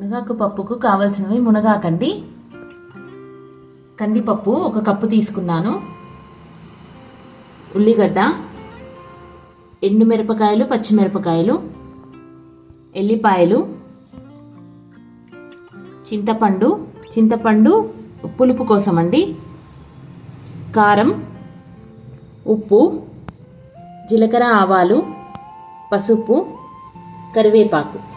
మునగాకు పప్పుకు కావలసినవి మునగాకండి. కందిపప్పు ఒక కప్పు తీసుకున్నాను. ఉల్లిగడ్డ ఎండుమిరపకాయలు పచ్చిమిరపకాయలు ఎల్లిపాయలు చింతపండు చింతపండు పులుపు కోసం అండి కారం ఉప్పు జీలకర్ర ఆవాలు పసుపు కరివేపాకు.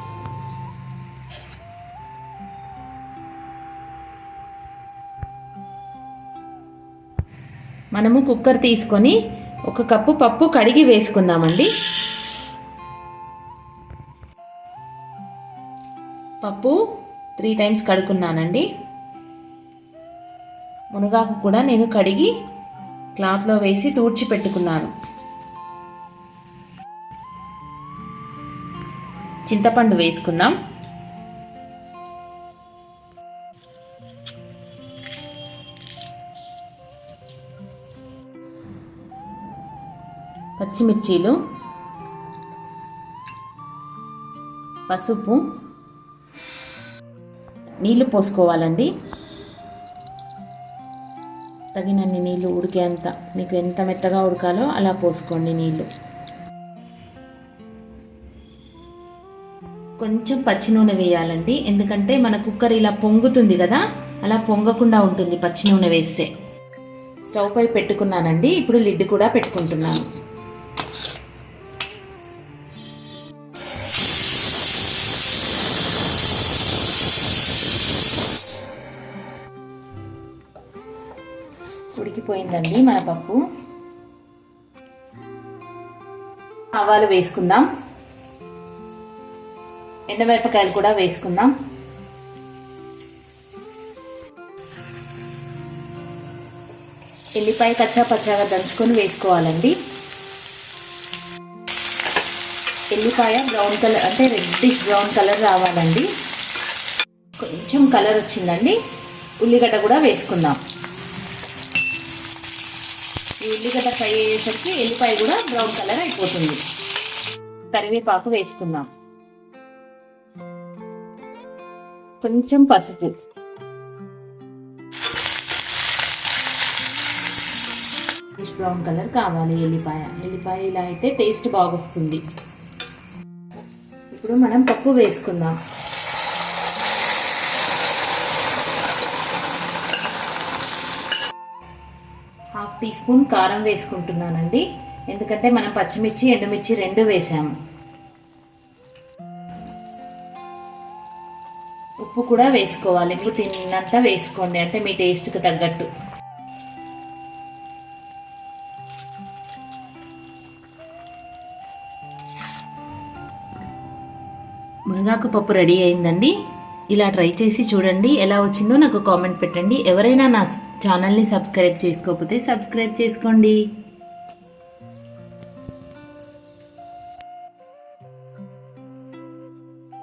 మనము కుక్కర్ తీసుకొని ఒక కప్పు పప్పు కడిగి వేసుకుందామండి. పప్పు త్రీ టైమ్స్ కడుక్కున్నానండి. మునగాకు కూడా నేను కడిగి క్లాత్లో వేసి తూడ్చి పెట్టుకున్నాను. చింతపండు వేసుకున్నాం. పచ్చిమిర్చీలు పసుపు నీళ్ళు పోసుకోవాలండి. తగినన్ని నీళ్ళు ఉడికేంత మీకు ఎంత మెత్తగా ఉడకాలో అలా పోసుకోండి నీళ్ళు కొంచెం పచ్చి నూనె వేయాలండి ఎందుకంటే మన కుక్కర్ ఇలా పొంగుతుంది కదా అలా పొంగకుండా ఉంటుంది పచ్చి నూనె వేస్తే. స్టవ్ పై పెట్టుకున్నానండి ఇప్పుడు లిడ్ కూడా పెట్టుకుంటున్నాను. ఉడికిపోయిందండి మన పప్పు. ఆవాలు వేసుకుందాం. ఎండమిరపకాయలు కూడా వేసుకుందాం. ఎల్లిపాయ కచ్చా పచ్చాగా దంచుకొని వేసుకోవాలండి. ఎల్లిపాయ బ్రౌన్ కలర్ అంటే రెడ్డిష్ బ్రౌన్ కలర్ రావాలండి. కొంచెం కలర్ వచ్చిందండి. ఉల్లిగడ్డ కూడా వేసుకుందాం. ఈ ఉల్లిగడ్డ ఫ్రై అయ్యేసరికి ఎల్లిపాయ కూడా బ్రౌన్ కలర్ అయిపోతుంది. కరివేపాకు వేసుకుందాం. కొంచెం పసుపు. బ్రౌన్ కలర్ కావాలి ఎల్లిపాయ. ఎల్లిపాయ ఇలా అయితే టేస్ట్ బాగొస్తుంది. ఇప్పుడు మనం పప్పు వేసుకుందాం. హాఫ్ టీ స్పూన్ కారం వేసుకుంటున్నానండి. ఎందుకంటే మనం పచ్చిమిర్చి ఎండుమిర్చి రెండు వేసాము. ఉప్పు కూడా వేసుకోవాలి. మీకు తిన్నంత వేసుకోండి. అంటే మీ టేస్ట్కి తగ్గట్టు. మునగాకు పప్పు రెడీ అయిందండి. ఇలా ట్రై చేసి చూడండి. ఎలా వచ్చిందో నాకు కామెంట్ పెట్టండి. ఎవరైనా నా ఛానల్ని సబ్స్క్రైబ్ చేసుకోకపోతే సబ్స్క్రైబ్ చేసుకోండి.